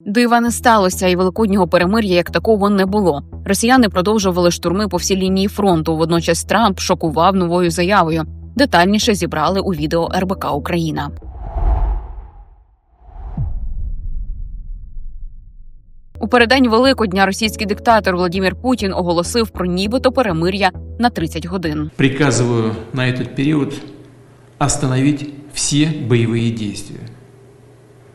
Дива не сталося, і великоднього перемир'я як такого не було. Росіяни продовжували штурми по всій лінії фронту. Водночас Трамп шокував новою заявою. Детальніше зібрали у відео РБК Україна. У переддень Великодня російський диктатор Владимир Путін оголосив про нібито перемир'я на 30 годин. Приказываю на этот период остановить все боевые действия.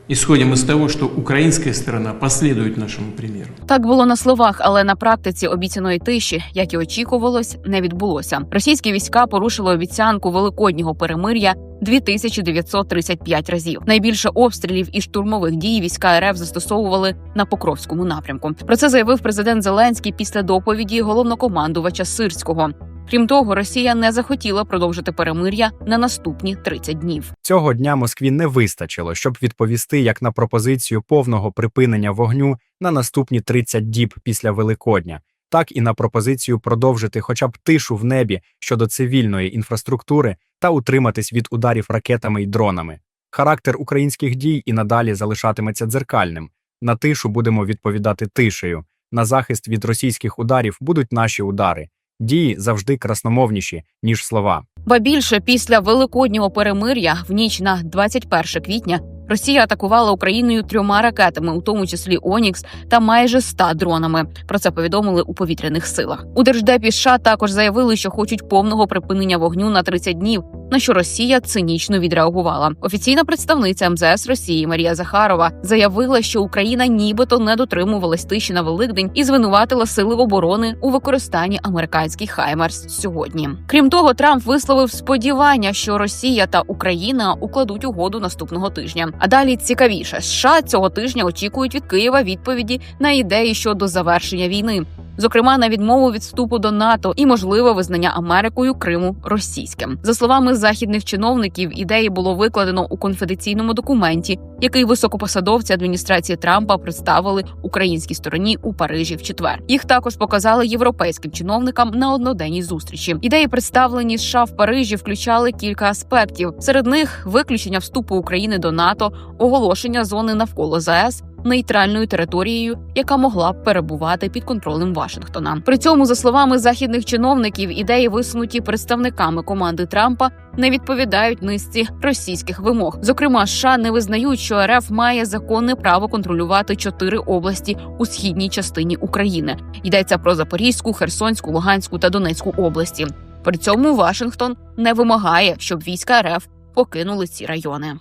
Исходим из того, что украинская сторона последует нашему примеру. Так було на словах, але на практиці обіцяної тиші, як і очікувалось, не відбулося. Російські війська порушили обіцянку великоднього перемир'я 2935 разів. Найбільше обстрілів і штурмових дій війська РФ застосовували на Покровському напрямку. Про це заявив президент Зеленський після доповіді головнокомандувача Сирського. Крім того, Росія не захотіла продовжити перемир'я на наступні 30 днів. Цього дня Москві не вистачило, щоб відповісти як на пропозицію повного припинення вогню на наступні 30 діб після Великодня, так і на пропозицію продовжити хоча б тишу в небі щодо цивільної інфраструктури та утриматись від ударів ракетами й дронами. Характер українських дій і надалі залишатиметься дзеркальним. На тишу будемо відповідати тишею. На захист від російських ударів будуть наші удари. Дії завжди красномовніші ніж слова. Ба більше після великоднього перемир'я в ніч на 21 квітня Росія атакувала Україною трьома ракетами, у тому числі Онікс та майже 100 дронами. Про це повідомили у повітряних силах. У держдепі США також заявили, що хочуть повного припинення вогню на 30 днів. На що Росія цинічно відреагувала. Офіційна представниця МЗС Росії Марія Захарова заявила, що Україна нібито не дотримувалась тиші на Великдень і звинуватила сили оборони у використанні американських Хаймерс сьогодні. Крім того, Трамп висловив сподівання, що Росія та Україна укладуть угоду наступного тижня. А далі цікавіше, США цього тижня очікують від Києва відповіді на ідеї щодо завершення війни. Зокрема, на відмову від вступу до НАТО і можливе визнання Америкою Криму російським. За словами західних чиновників, ідеї було викладено у конфіденційному документі, який високопосадовці адміністрації Трампа представили українській стороні у Парижі в четвер. Їх також показали європейським чиновникам на одноденній зустрічі. Ідеї, представлені США в Парижі, включали кілька аспектів. Серед них виключення вступу України до НАТО, оголошення зони навколо ЗАЕС нейтральною територією, яка могла б перебувати під контролем Вашингтона. При цьому, за словами західних чиновників, ідеї, висунуті представниками команди Трампа, не відповідають низці російських вимог. Зокрема, США не визнають, що РФ має законне право контролювати чотири області у східній частині України. Йдеться про Запорізьку, Херсонську, Луганську та Донецьку області. При цьому Вашингтон не вимагає, щоб війська РФ покинули ці райони.